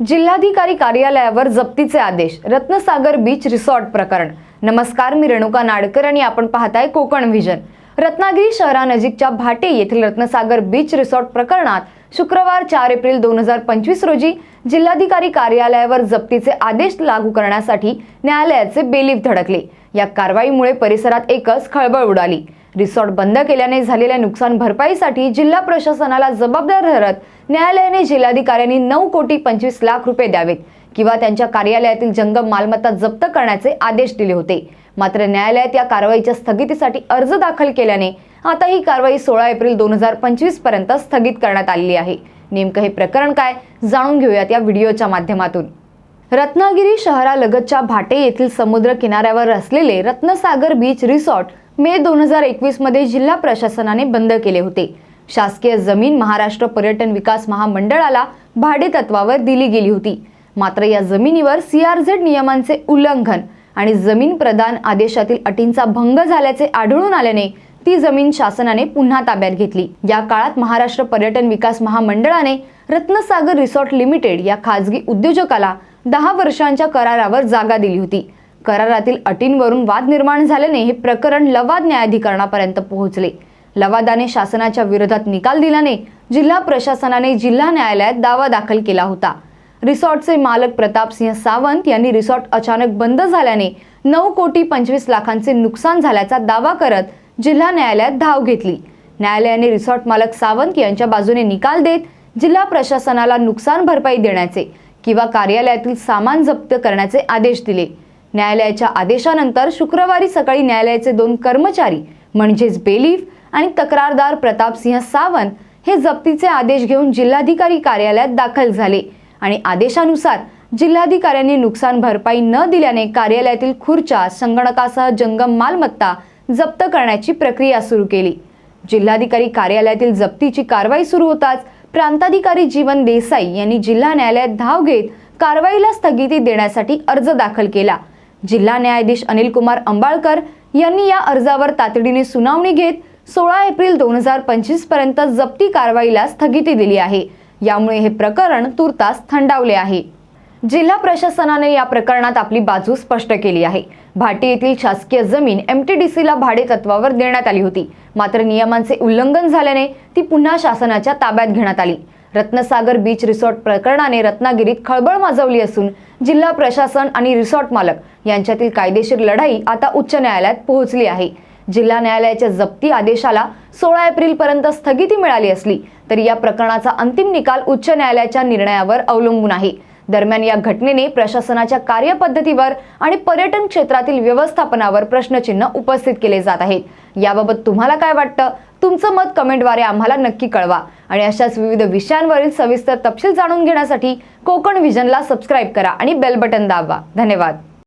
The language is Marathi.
जिल्हाधिकारी कार्यालयावर जप्तीचे आदेश रत्नसागर बीच रिसॉर्ट प्रकरण. नमस्कार मी रेणुका नाडकर आणि आपण पाहताय कोकण व्हिजन रत्नागिरी शहरानजीकच्या भाटे येथील रत्नसागर बीच रिसॉर्ट प्रकरणात शुक्रवार चार एप्रिल दोन हजार पंचवीस रोजी जिल्हाधिकारी कार्यालयावर जप्तीचे आदेश लागू करण्यासाठी न्यायालयाचे बेलीफ धडकले. या कारवाईमुळे परिसरात एकच खळबळ उडाली. रिसॉर्ट बंद केल्याने झालेल्या नुकसान भरपाईसाठी जिल्हा प्रशासनाला जबाबदार धरत न्यायालयाने जिल्हाधिकाऱ्यांनी नऊ कोटी पंचवीस लाख रुपये द्यावेत किंवा त्यांच्या कार्यालयातील जंगम मालमत्ता जप्त करण्याचे आदेश दिले होते. मात्र न्यायालयात या कारवाईच्या स्थगितीसाठी अर्ज दाखल केल्याने आता ही कारवाई सोळा एप्रिल दोन हजार पंचवीसपर्यंत स्थगित करण्यात आलेली आहे. नेमकं हे प्रकरण काय जाणून घेऊयात या व्हिडिओच्या माध्यमातून. रत्नागिरी शहरालगतच्या भाटे येथील समुद्र किनाऱ्यावर असलेले रत्नसागर बीच रिसॉर्ट मे दोन हजार एकवीसमध्ये जिल्हा प्रशासनाने बंद केले होते. शासकीय जमीन महाराष्ट्र पर्यटन विकास महामंडळाला भाडे तत्वावर दिली गेली होती. मात्र या जमिनीवर सीआरझेड नियमांचे उल्लंघन आणि जमीन प्रदान आदेशातील अटींचा भंग झाल्याचे आढळून आल्याने ती जमीन शासनाने पुन्हा ताब्यात घेतली. या काळात महाराष्ट्र पर्यटन विकास महामंडळाने रत्नसागर रिसॉर्ट लिमिटेड या खाजगी उद्योजकाला दहा वर्षांच्या करारावर जागा दिली होती. करारातील अटींवरून वाद निर्माण झाल्याने हे प्रकरण लवाद न्यायाधिकरणापर्यंत पोहोचले. लवादाने शासनाच्या विरोधात निकाल दिल्याने जिल्हा प्रशासनाने जिल्हा न्यायालयात दावा दाखल केला होता. रिसॉर्टचे मालक प्रतापसिंह सावंत यांनी रिसॉर्ट अचानक बंद झाल्याने नऊ कोटी पंचवीस लाखांचे नुकसान झाल्याचा दावा करत जिल्हा न्यायालयात धाव घेतली. न्यायालयाने रिसॉर्ट मालक सावंत यांच्या बाजूने निकाल देत जिल्हा प्रशासनाला नुकसान भरपाई देण्याचे किंवा कार्यालयातील सामान जप्त करण्याचे आदेश दिले. न्यायालयाच्या आदेशानंतर शुक्रवारी सकाळी न्यायालयाचे दोन कर्मचारी म्हणजेच बेलीफ आणि तक्रारदार प्रतापसिंह सावंत हे जप्तीचे आदेश घेऊन जिल्हाधिकारी कार्यालयात दाखल झाले आणि आदेशानुसार जिल्हाधिकाऱ्यांनी नुकसान भरपाई न दिल्याने कार्यालयातील खुर्च्या संगणकासह जंगम मालमत्ता जप्त करण्याची प्रक्रिया सुरू केली. जिल्हाधिकारी कार्यालयातील जप्तीची कारवाई सुरू होताच प्रांताधिकारी जीवन देसाई यांनी जिल्हा न्यायालयात धाव घेत कारवाईला स्थगिती देण्यासाठी अर्ज दाखल केला. जिल्हा न्यायाधीश अनिल कुमार अंबाळकर यांनी या अर्जावर तातडीने सुनावणी घेत सोळा एप्रिल दोन हजार पंचवीसपर्यंत जप्ती कारवाईला स्थगिती दिली आहे. यामुळे हे प्रकरण तुर्तास थंडावले आहे. जिल्हा प्रशासनाने या प्रकरणात आपली बाजू स्पष्ट केली आहे. भाटी येथील शासकीय जमीन एमटीडीसीला भाडे तत्वावर देण्यात आली होती. मात्र नियमांचे उल्लंघन झाल्याने ती पुन्हा शासनाच्या ताब्यात घेण्यात आली. रत्नसागर बीच रिसॉर्ट प्रकरणाने रत्नागिरीत खळबळ माजवली असून जिल्हा प्रशासन आणि रिसॉर्ट मालक यांच्यातील कायदेशीर लढाई आता उच्च न्यायालयात पोहोचली आहे. जिल्हा न्यायालयाच्या जप्ती आदेशाला सोळा एप्रिल पर्यंत स्थगिती मिळाली असली तरी या प्रकरणाचा अंतिम निकाल उच्च न्यायालयाच्या निर्णयावर अवलंबून आहे. दरम्यान या घटनेने प्रशासनाच्या कार्यपद्धतीवर आणि पर्यटन क्षेत्रातील व्यवस्थापनावर प्रश्नचिन्ह उपस्थित केले जात आहेत. याबाबत तुम्हाला काय वाटतं? तुमचं मत कमेंटद्वारे आम्हाला नक्की कळवा. आणि अशाच विविध विषयांवरील सविस्तर तपशील जाणून घेण्यासाठी कोकण व्हिजनला सबस्क्राईब करा आणि बेल बटन दाबा. धन्यवाद.